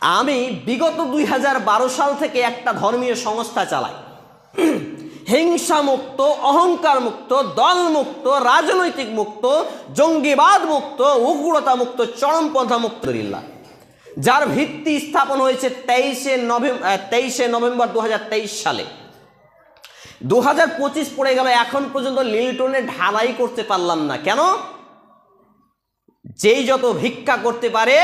আমি বিগত দুই হাজার বারো সাল থেকে একটা ধর্মীয় সংস্থা চালাই। হিংসা মুক্ত অহংকার মুক্ত দল মুক্ত রাজনৈতিক মুক্ত জঙ্গিবাদ মুক্ত উগ্রতা মুক্ত চরমপন্থা মুক্ত রিল্লা যার ভিত্তি স্থাপন হয়েছে তেইশে নভেম্বর তেইশে নভেম্বর দু হাজার তেইশ সালে। দু হাজার পঁচিশ পড়ে গেল, এখন পর্যন্ত লিলটনে ঢালাই করতে পারলাম না। কেন? যেই যত ভিক্ষা করতে পারে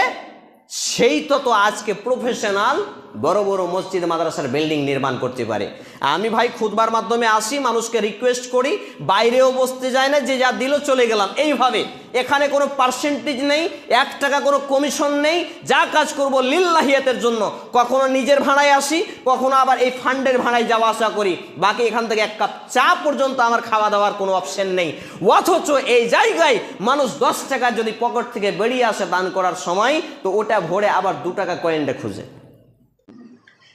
সেই তত আজকে প্রফেশনাল বড় বড় মসজিদ মাদ্রাসার বিল্ডিং নির্মাণ করতে পারে। আমি ভাই খুদবার মাধ্যমে আসি, মানুষকে রিকোয়েস্ট করি, বাইরেও বসতে যায় না, যে যা দিল চলে গেলাম। এইভাবে। এখানে কোনো পার্সেন্টেজ নেই, এক টাকা কোনো কমিশন নেই, যা কাজ করব লিল্লাহিয়াতের জন্য। কখনো নিজের ভাড়ায় আসি, কখনো আবার এই ফান্ডের ভাড়ায় যাওয়া আসা করি। বাকি এখান থেকে এক কাপ চা পর্যন্ত আমার খাওয়া দাওয়ার কোনো অপশন নেই। অথচ এই জায়গায় মানুষ দশ টাকা যদি পকেট থেকে বেরিয়ে আসে দান করার সময়, তো ওটা ভরে আবার দু টাকা কয়েনটা খুঁজে।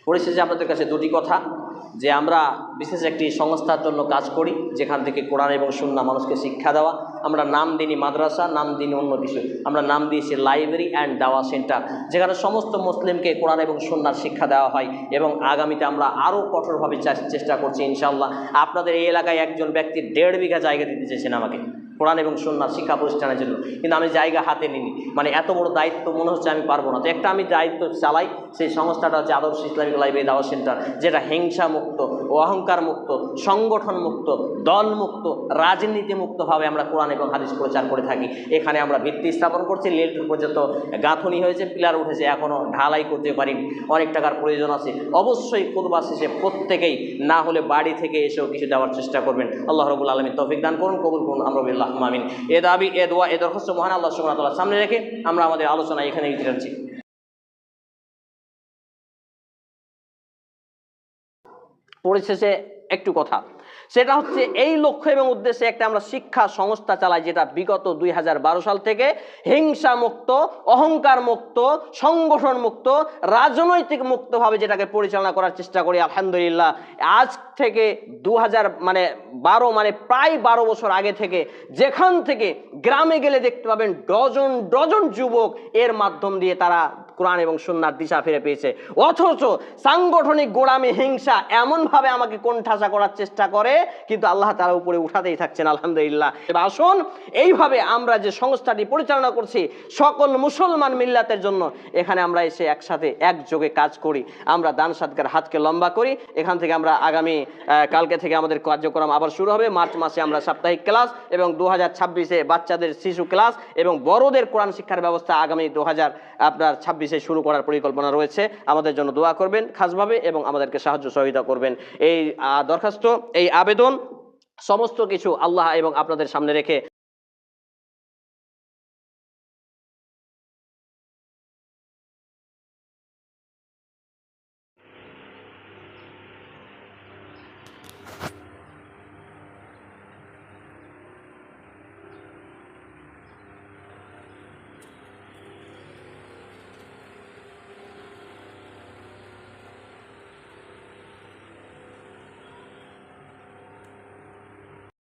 পরিশেষে আপনাদের কাছে দুটি কথা, যে আমরা বিশেষ একটি সংস্থার জন্য কাজ করি, যেখান থেকে কোরআন এবং সুন্না মানুষকে শিক্ষা দেওয়া। আমরা নাম দিইনি মাদ্রাসা, নাম দিইনি অন্য কিছু। আমরা নাম দিয়েছি লাইব্রেরি অ্যান্ড দাওয়া সেন্টার, যেখানে সমস্ত মুসলিমকে কোরআন এবং সুন্নার শিক্ষা দেওয়া হয় এবং আগামীতে আমরা আরও কঠোরভাবে চেষ্টা করছি ইনশাল্লাহ আপনাদের এই এলাকায় একজন ব্যক্তি দেড় বিঘা জায়গা দিতে চেয়েছেন আমাকে। কোরআন এবং সুন্নার শিক্ষা প্রতিষ্ঠানের জন্য। কিন্তু আমি জায়গা হাতে নিইনি। মানে এত বড় দায়িত্ব মনে হচ্ছে আমি পারব না। তো একটা আমি দায়িত্ব চালাই সেই সংস্থাটা হচ্ছে আদর্শ ইসলামিক লাইব্রেরি দাওয়া সেন্টার, যেটা হিংসা মুক্ত অহংকার মুক্ত, সংগঠন মুক্ত, দল মুক্ত, রাজনীতি মুক্তভাবে আমরা কোরআন এবং হাদিস প্রচার করে থাকি। এখানে আমরা ভিত্তি স্থাপন করছি লেলটুর পর্যন্ত গাঁথনি হয়েছে, পিলার উঠেছে এখনও ঢালাই করতে পারিনি। অনেক টাকার প্রয়োজন আছে। অবশ্যই খুদবা শেষে প্রত্যেকেই না হলে বাড়ি থেকে এসেও কিছু দেওয়ার চেষ্টা করবেন। আল্লাহ রবুল আলমী তৌফিক দান করুন, কবুল করুন আমরবিল্লাহ মামিন এ দাবি, এ দোয়া, এ দরখাস্ত মহান আল্লাহ সুবহানাহু সামনে রেখে আমরা আমাদের আলোচনা এখানে টানছি পরিশেষে একটু কথা। সেটা হচ্ছে এই লক্ষ্য এবং উদ্দেশ্যে একটা আমরা শিক্ষা সংস্থা চালাই যেটা বিগত দুই হাজার বারো সাল থেকে হিংসা মুক্ত অহংকার মুক্ত সংগঠন মুক্ত রাজনৈতিক মুক্তভাবে যেটাকে পরিচালনা করার চেষ্টা করি, আলহামদুলিল্লাহ। আজ থেকে দুই হাজার মানে বারো মানে প্রায় বারো বছর আগে থেকে যেখান থেকে গ্রামে গেলে দেখতে পাবেন ডজন ডজন যুবক এর মাধ্যম দিয়ে তারা কোরআন এবং সুন্নার দিশা ফিরে পেয়েছে। অথচ সাংগঠনিক গোড়ামি, হিংসা এমনভাবে আমাকে কোণঠাসা করার চেষ্টা করে, কিন্তু আল্লাহ তারা উপরে উঠাতেই থাকছেন, আলহামদুলিল্লাহ। এবার আসুন, এইভাবে আমরা যে সংস্থাটি পরিচালনা করছি, সকল মুসলমান মিল্লাতের জন্য, এখানে আমরা এসে একসাথে একযোগে কাজ করি। আমরা দান সাদকার হাতকে লম্বা করি। এখান থেকে আমরা আগামী কালকে থেকে আমাদের কার্যক্রম আবার শুরু হবে। মার্চ মাসে আমরা সাপ্তাহিক ক্লাস এবং দু হাজার বাচ্চাদের শিশু ক্লাস এবং বড়দের কোরআন শিক্ষার ব্যবস্থা আগামী দু হাজার আপনার ছাব্বিশে শুরু করার পরিকল্পনা রয়েছে। আমাদের জন্য দোয়া করবেন খাসভাবে এবং আমাদেরকে সাহায্য সহযোগিতা করবেন। এই দরখাস্ত এই আবেদন সমস্ত কিছু আল্লাহ এবং আপনাদের সামনে রেখে